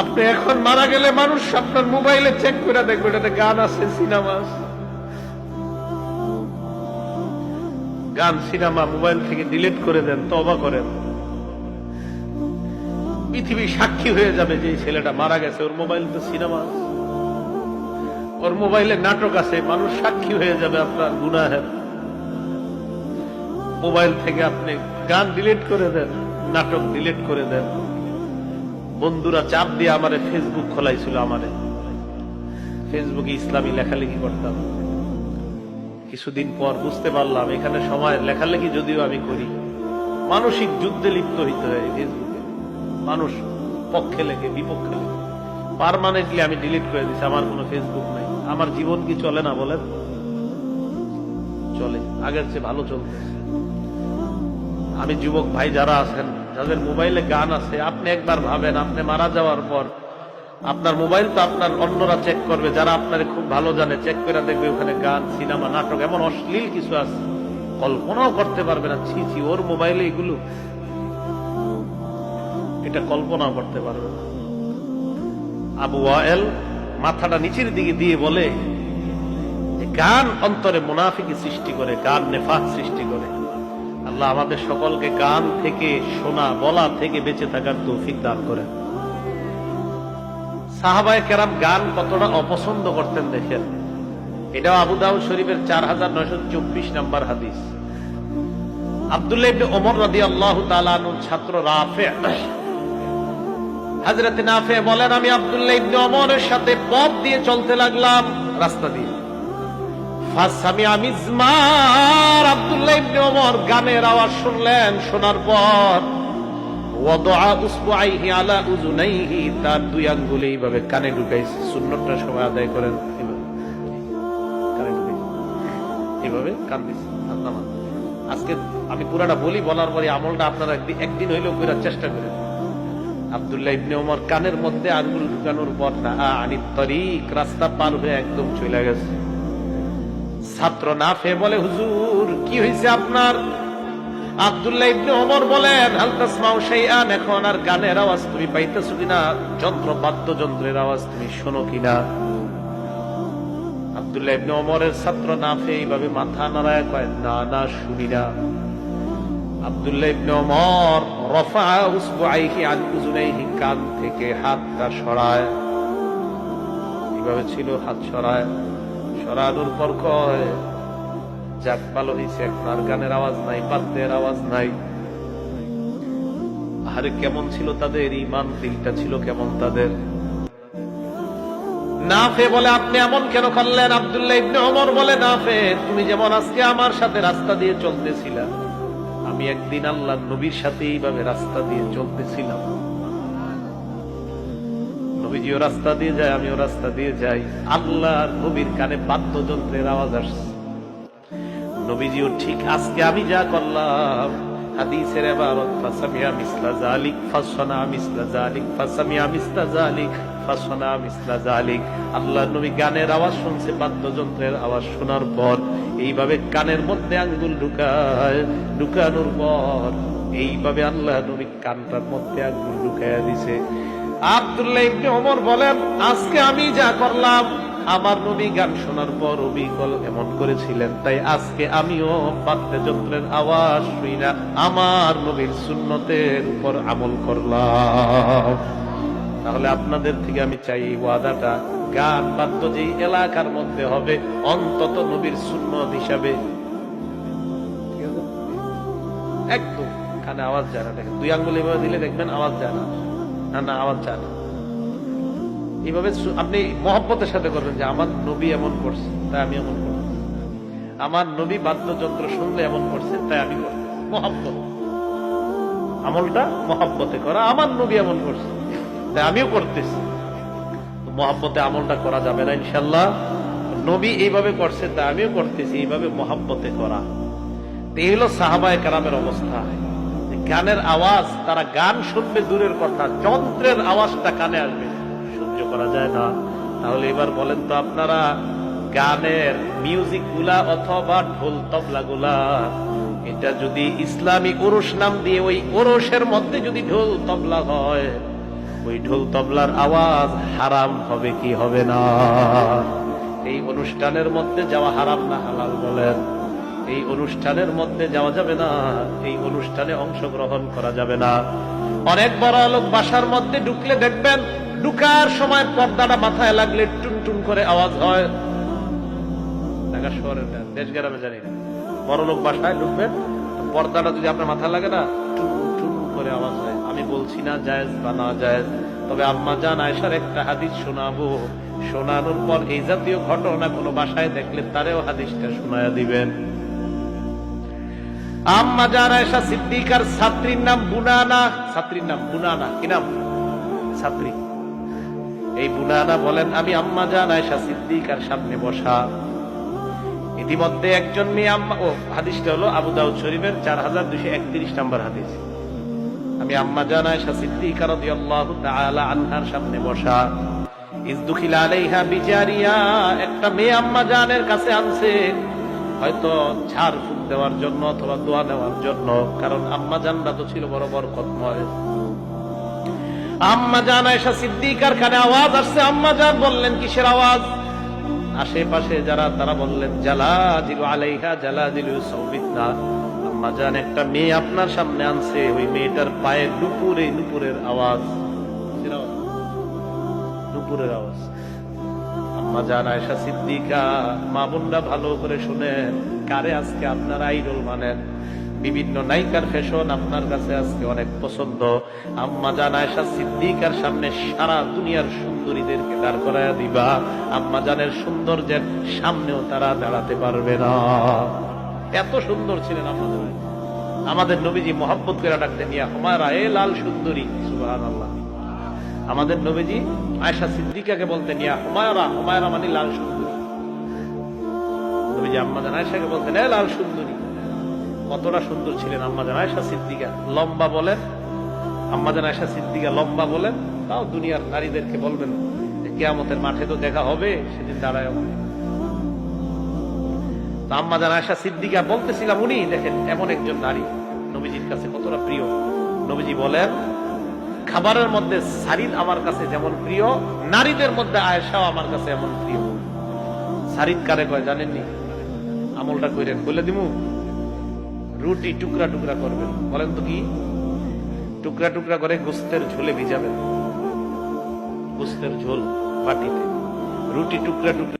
আপনি এখন মারা গেলে মানুষ আপনার মোবাইলে চেক করে দেখবে, এটাতে গান আছে, সিনেমা আছে। গান, সিনেমা, মোবাইল থেকে ডিলিট করে দেন তবা করেন। পৃথিবী সাক্ষী হয়ে যাবে যে ছেলেটা মারা গেছে, ওর মোবাইল তো সিনেমা ওর মোবাইলে নাটক আছে, মানুষ সাক্ষী হয়ে যাবে আপনার গুনাহের। মোবাইল থেকে আপনি গান ডিলিট করে দেন, নাটক ডিলিট করে দেন। বন্ধুরা চাপ দিয়ে আমারে ফেসবুক খোলাইছিল আমারে। ফেসবুকে ইসলামী লেখালেখি করতাম। কিছুদিন পর বুঝতে পারলাম, এখানে সময় লেখালেখি যদিও আমি করি। মানসিক যুদ্ধে লিপ্ত হইতে হয় ফেসবুকে মানুষ পক্ষে লেখে, বিপক্ষে লেখে। পারমানেন্টলি আমি ডিলিট করে দিছি, আমার কোনো ফেসবুক নাই। আমার জীবন কি চলে না বলেন? চলে, আগের চেয়ে ভালো চলতেছে। আমি যুবক ভাই যারা আছেন, যাদের মোবাইলে গান আছে, আপনি একবার ভাবেন, আপনি মারা যাওয়ার পর আপনার মোবাইল তো আপনার অন্যরা চেক করবে, যারা আপনার খুব ভালো জানে চেক করে দেখবে ওখানে গান, সিনেমা, নাটক, এমন অশ্লীল কিছু আছে। কল্পনাও করতে পারবে না, ছি ছি, ওর মোবাইলে এগুলো। এটা কল্পনাও করতে পারবে না। আবু ওয়াএল মাথাটা নিচের দিকে দিয়ে বলে গান অন্তরে মুনাফিকি সৃষ্টি করে, গান নেফাক সৃষ্টি করে। আল্লাহ আমাদের সকলকে গান থেকে শোনা বলা থেকে বেঁচে থাকার তৌফিক দান করে সাহাবায় কেরাম গান কতটা অপছন্দ করতেন দেখেন। এটাও আবু দাউদ শরীফের চার হাজার নয়শো চব্বিশ নম্বর হাদিস। আব্দুল্লাহ ইবনে ওমর রাদি আল্লাহ তালানুর ছাত্র রাফে। হাজরত নাফে বলেন, আমি আব্দুল্লাহ ইবনে ওমরের সাথে পথ দিয়ে চলতে লাগলাম, রাস্তা দিয়ে। ফাসামি আমিজমার আব্দুল্লাহ ইবনে ওমর গানের আওয়াজ শুনলেন, শোনার পর ওয়াদআ উসবুআইহি আলা উযুনাইহি, তার দুই আঙ্গুল এইভাবে কানে ঢুকাইছে। সুন্নতটা সবাই আদায় করেন এভাবে কান দিছে। আজকে আমি পুরাটা বলি, বলার পরে আমলটা আপনারা একদিন একদিন হইলেও করার চেষ্টা করেন। আব্দুল্লাহ ইবনে ওমর কানের মধ্যে আঙ্গুল ঢুকানোর পর না আনি তরিক, রাস্তা পার হয়ে একদম চলে গেছে। ছাত্র না ফে বলে, হুজুর, কি হয়েছে আপনার? আব্দুল্লাহ ইবনে ওমর বলেন, হাল তাসমাউ শাইআন, এখন আর গানের আওয়াজ তুমি পাইতেছো কিনা? যন্ত্র, বাদ্যযন্ত্রের আওয়াজ তুমি শোনো কিনা? আব্দুল্লাহ ইবনে ওমরের ছাত্র না ফে এইভাবে মাথা নাড়ায় কয়, না না, শুনি না। আব্দুল্লাহ ইবনে ওমর রফা উসবুআইহি আন উযুনাইহি কান থেকে হাতটা সরায়। এইভাবে ছিল, হাত সরায়। সরানোর পর কয় যাক, ভালো হয়েছে আর গানের আওয়াজ নাই বাদ্যের আওয়াজ নাই। আরে কেমন ছিল তাদের? ইমান দিলটা ছিল কেমন তাদের? না ফে বলে আপনি এমন কেন করলেন? আব্দুল্লাহ ইবনে ওমর বলে, না ফে, তুমি যেমন আজকে আমার সাথে রাস্তা দিয়ে চলতেছিলা, আমি একদিন আল্লাহ নবীর সাথে এইভাবে রাস্তা দিয়ে চলতেছিলাম। নবীজিও রাস্তা দিয়ে যায়, আমিও রাস্তা দিয়ে যাই। আল্লাহ নবীর কানে বাদ্যযন্ত্রের আওয়াজ আসছে। নবীজিও, ঠিক আজকে আমি যা করলাম, হাদিসের এবারত, ফাসামিয়া মিসলা জালিক ফাসনা মিসলা জালিক ফাসামিয়া মিসলা জালিক ফাসনা মিসলা জালিক আল্লাহ নবী গানের আওয়াজ শুনছে, বাদ্যযন্ত্রের আওয়াজ শোনার পর। এইভাবে কানের মধ্যে আঙ্গুল ঢুকায়, ঢুকানোর পর, এইভাবে আল্লাহ নবী কানটার মধ্যে আঙ্গুল ঢুকাইয়া দিছে। আব্দুল্লাহ ইবনে ওমর বলেন, আজকে আমি যা করলাম, আমার নবী গান শোনার পর অবিকল এমন করেছিলেন, তাই আজকে আমিও বাদ্যযন্ত্রের আওয়াজ শুই না আমার নবীর সুন্নতের উপর আমল করলাম। তাহলে আপনাদের থেকে আমি চাই ওয়াদাটা, গান বাদ্য যে এলাকার মধ্যে হবে, অন্তত নবীর সুন্নত হিসাবে। একদম, কানে আওয়াজ যায় না, দেখেন, দুই আঙ্গুল এভাবে দিলে দেখবেন আওয়াজ যায় না। না না, আমার যায় না এইভাবে আপনি মহব্বতের সাথে করবেন যে, আমার নবী এমন করছে, তাই আমি এমন করছি। আমার নবী বাদ্যযন্ত্র শুনলে এমন করছে, তাই আমি করছি। মহব্বত। আমলটা মহব্বতে করা, আমার নবী এমন করছে, তাই আমিও করতেছি। তো মহব্বতে আমলটা করা যাবে না ইনশাল্লাহ নবী এইভাবে করছে, তাই আমিও করতেছি, এইভাবে মহব্বতে করা। তো এই হলো সাহাবায় কারামের অবস্থা। গানের আওয়াজ, তারা গান শুনবে দূরের কথা, যন্ত্রের আওয়াজটা কানে আসবে। সহ্য করা যায় না। তাহলে এবার বলেন তো আপনারা, গানের মিউজিকগুলা অথবা ঢোল তবলা গুলা এটা যদি ইসলামী ওরস নাম দিয়ে ওই ওরসের মধ্যে যদি ঢোল তবলা হয়, ওই ঢোল তবলার আওয়াজ হারাম হবে কি হবে না? এই অনুষ্ঠানের মধ্যে যাওয়া হারাম না, হালাল বলেন। এই অনুষ্ঠানের মধ্যে যাওয়া যাবে না, এই অনুষ্ঠানে অংশগ্রহণ করা যাবে না। অনেক বড় লোক বাসার মধ্যে ঢুকলে দেখবেন, ঢুকার সময় পর্দাটা মাথায় লাগলে টুন টুন করে আওয়াজ হয়। ঢাকা শহরের দেশ গ্রামে জানি না। বড় লোক বাসায় ঢুকবেন পর্দাটা যদি আপনার মাথায় লাগে না টুন করে আওয়াজ হয়। আমি বলছি না জায়েজ বা না জায়েজ, তবে আম্মা জান আয়সার একটা হাদিস শোনাবো। শোনানোর পর এই জাতীয় ঘটনা কোনো বাসায় দেখলে তারেও হাদিসটা শোনায়া দিবেন। আম্মা জান আয়সা সিদ্দিকার ছাত্রীর নাম বুনানা। ছাত্রীর নাম বুনানা, কি নাম? ছাত্রী। এই বুনানা বলেন, আমি আম্মা জান আয়সা সিদ্দিকার সামনে বসা। ইতিমধ্যে একজন মেয়ে আম্মা, ও, হাদিসটা হলো আবু দাউদ শরীফের চার হাজার দুশো একত্রিশ নম্বর হাদিস। আমি আম্মা জান আয়সা সিদ্দিকা রাদিয়াল্লাহু তাআলা আনহার সামনে বসা। ইজদুখিল আলাইহা বিজারিয়া, একটা মেয়ে আম্মা জানের কাছে আনছে। হয়তো ঝাড় ফুক দেওয়ার জন্য অথবা দোয়া নেওয়ার জন্য, কারণ আম্মা জানরা তো ছিল বড় বড় কতময় আম্মা জান আয়সা সিদ্দিকার কানে আওয়াজ আসছে, আম্মা জান বললেন, কিসের আওয়াজ? আশেপাশে যারা, তারা বললেন, জালাজিলু আলাইহা জালাজিলু সৌবিতনা আম্মা জান, একটা মেয়ে আপনার সামনে আনছে, ওই মেয়েটার পায়ে নুপুরে নুপুরের আওয়াজ? নুপুরের আওয়াজ। আম্মা জান আয়সা সিদ্দিকা, মা বোনরা ভালো করে শুনেন, কারে আজকে আপনার আইডল মানেন? বিভিন্ন নায়িকার ফ্যাশন আপনার কাছে আজকে অনেক পছন্দ। আম্মা জান আয়সা সিদ্দিকার সামনে সারা দুনিয়ার সুন্দরীদেরকে দাঁড় করায় দিবা। আম্মা জানের সৌন্দর্যের সামনেও তারা দাঁড়াতে পারবে না। এত সুন্দর ছিলেন আমাদের আমাদের নবীজি মোহাম্মত করে ডাকতে নিয়ে হুমায়রা, এ লাল সুন্দরী। সুবাহ আল্লাহ আমাদের নবীজি আয়সা সিদ্দিকাকে বলতেন, ইয়া হুমায়রা হুমায়রা মানে লাল সুন্দরী। নবীজি আম্মাজান আয়সাকে বলতেন, এ লাল সুন্দরী। কতটা সুন্দর ছিলেন আম্মাজান আয়সা সিদ্দিকা। লম্বা বলেন আম্মাজান আয়সা সিদ্দিকা লম্বা বলেন, তাও দুনিয়ার নারীদেরকে বলবেন, যে কেয়ামতের মাঠে তো দেখা হবে, সেদিন দাঁড়ায় আম্মাজান আয়সা সিদ্দিকা বলতেছিলাম উনি, দেখেন, এমন একজন নারী, নবীজির কাছে কতটা প্রিয়। নবীজি বলেন খাবারের মধ্যে সারিদ আমার কাছে যেমন প্রিয়, নারীদের মধ্যে আয়েশাও আমার কাছে এমন প্রিয়। সারিদ কারে কয়, জানেননি? আমলটা কইরেন, বলে দিমু, রুটি টুকরা টুকরা করবেন। বলেন তো কি? টুকরা টুকরা করে গোস্তের ঝোলে ভিজাবেন। গোস্তের ঝোল বাটিতে। রুটি টুকরা টুকরা